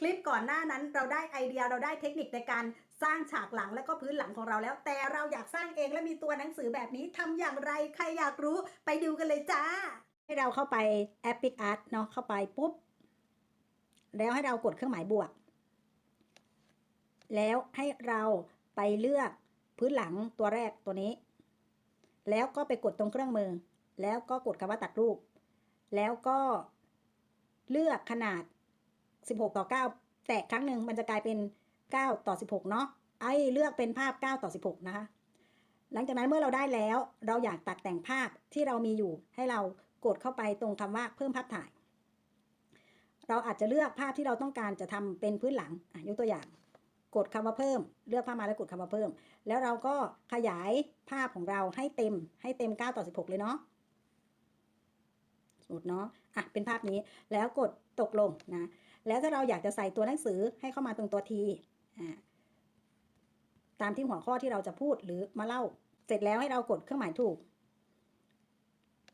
คลิปก่อนหน้านั้นเราได้ไอเดียเราได้เทคนิคในการสร้างฉากหลังและก็พื้นหลังของเราแล้ว แต่เราอยากสร้างเองและมีตัวหนังสือแบบนี้ทำอย่างไรใครอยากรู้ไปดูกันเลยจ้า ให้เราเข้าไปแอป Pic Art เนาะเข้าไปปุ๊บ แล้วให้เรากดเครื่องหมายบวก แล้วให้เราไปเลือกพื้นหลังตัวแรกตัวนี้ แล้วก็ไปกดตรงเครื่องมือ แล้วก็กดคำว่าตัดรูป แล้วก็เลือกขนาด 16 ต่อ 9 แตะครั้งหนึ่งมันจะกลายเป็น 9 ต่อ 16 เนาะไอ้เลือกเป็นภาพ 9 ต่อ 16 นะคะ หลังจากนั้นเมื่อเราได้แล้วเราอยากตัดแต่งภาพที่เรามีอยู่ให้เรากดเข้าไปตรงคำว่าเพิ่มภาพถ่าย เราอาจจะเลือกภาพที่เราต้องการจะทำเป็นพื้นหลังอยกตัวอย่าง กดคำว่าเพิ่ม เลือกภาพมาแล้วกดคำว่าเพิ่ม แล้วเราก็ขยายภาพของเราให้เต็มให้เต็ม 9 ต่อ 16 เลยเนาะสมมติเนาะอะเป็นภาพนี้แล้วกดตกลงนะ แล้วถ้าเราอยากจะใส่ตัวหนังสือให้เข้ามาตรงตัวทีตามที่หัวข้อที่เราจะพูดหรือมาเล่า เสร็จแล้วให้เรากดเครื่องหมายถูก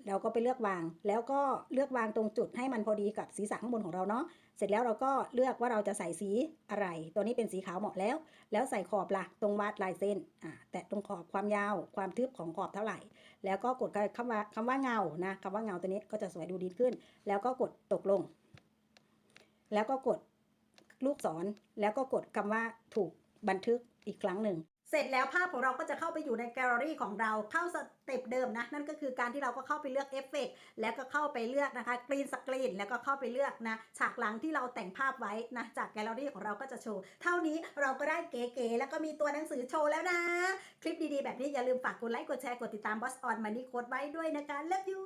แล้วก็ไปเลือกวาง แล้วก็เลือกวางตรงจุดให้มันพอดีกับศีรษะข้างบนของเราเนาะ เสร็จแล้วเราก็เลือกว่าเราจะใส่สีอะไร ตัวนี้เป็นสีขาวเหมาะแล้ว แล้วใส่ขอบละตรงวาดลายเส้น อ่า แตะตรงขอบความยาว ความทึบของขอบเท่าไหร่ แล้วก็กดคำว่าคำว่าเงา นะคำว่าเงาตัวนี้ก็จะสวยดูดีขึ้น แล้วก็กดตกลง แล้วก็กดลูกศรแล้วก็กดคำว่าถูกบันทึกอีกครั้งหนึ่ง เสร็จแล้วภาพของเราก็จะเข้าไปอยู่ในแกลเลอรี่ของเราเข้าสเต็ปเดิมนะ นั่นก็คือการที่เราก็เข้าไปเลือกเอฟเฟกแล้วก็เข้าไปเลือกนะคะกรีนสกรีนแล้วก็เข้าไปเลือกนะฉากหลังที่เราแต่งภาพไว้นะจากแกลเลอรี่ของเราก็จะโชว์ เท่านี้เราก็ได้เก๋ๆแล้วก็มีตัวหนังสือโชว์แล้วนะ คลิปดีๆแบบนี้อย่าลืมฝากกดไลค์กดแชร์กดติดตามบอสออนมันนี่โค้ดไว้ด้วยนะคะ Love you